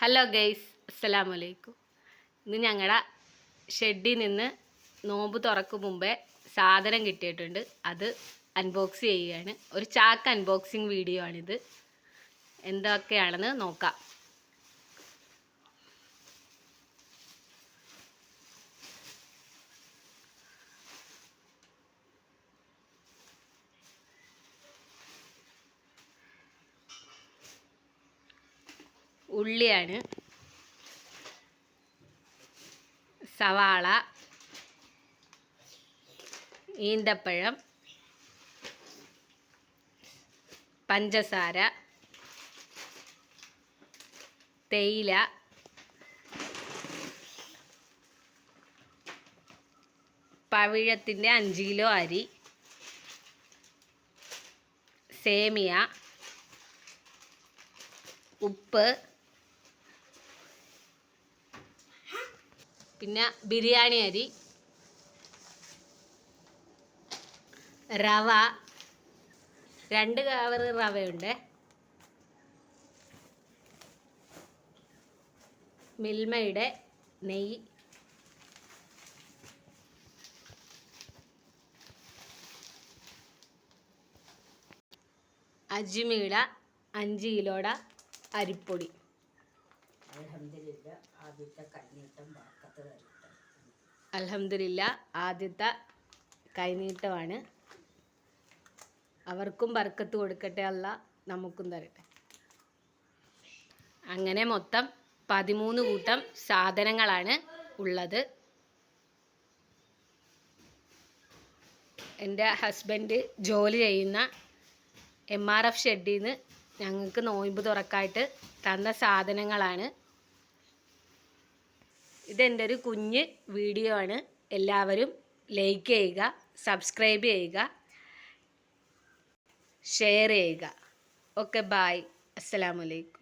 Hello guys അസ്സലാമു അലൈക്കും ഇന്ന് ഞങ്ങളുടെ ഷെഡിൽ നിന്ന് നോമ്പ് തുറക്കും മുമ്പേ സാധനം കിട്ടിയിട്ടുണ്ട്. അത് അൺബോക്സ് ചെയ്യുകയാണ്. ഒരു ചാക്ക് അൺബോക്സിങ് വീഡിയോ ആണിത്. എന്തൊക്കെയാണെന്ന് നോക്കാം. ഉള്ളിയാണ്. സവാള ഈന്തപ്പഴം പഞ്ചസാര തേയില പവിഴത്തിന്റെ അഞ്ച് കിലോ അരി സേമിയ ഉപ്പ് പിന്നെ ബിരിയാണി അരി റവ രണ്ട് കവർ റവയുണ്ട്. മിൽമയുടെ നെയ്യ്. അജ്മിയുടെ അഞ്ച് കിലോട അരിപ്പൊടി. അൽഹംദുലില്ലാ ആദ്യത്തെ കൈനീട്ടം വാക്കത്ത് കൈനീട്ടമാണ്. അവർക്കും ബർക്കത്ത് കൊടുക്കട്ടെ അല്ല നമുക്കും തരട്ടെ. അങ്ങനെ മൊത്തം പതിമൂന്ന് കൂട്ടം സാധനങ്ങളാണ് ഉള്ളത്. എന്റെ ഹസ്ബൻഡ് ജോലി ചെയ്യുന്ന എം ആർ എഫ് ഷെഡിൽ നിന്ന് ഞങ്ങൾക്ക് നോയമ്പ് തുറക്കായിട്ട് തന്ന സാധനങ്ങളാണ്. ഇതെന്റെ ഒരു കുഞ്ഞ് വീഡിയോ ആണ്. എല്ലാവരും ലൈക്ക് ചെയ്യുക സബ്സ്ക്രൈബ് ചെയ്യുക ഷെയർ ചെയ്യുക. ഓക്കെ ബായ് അസ്സലാമലൈക്കും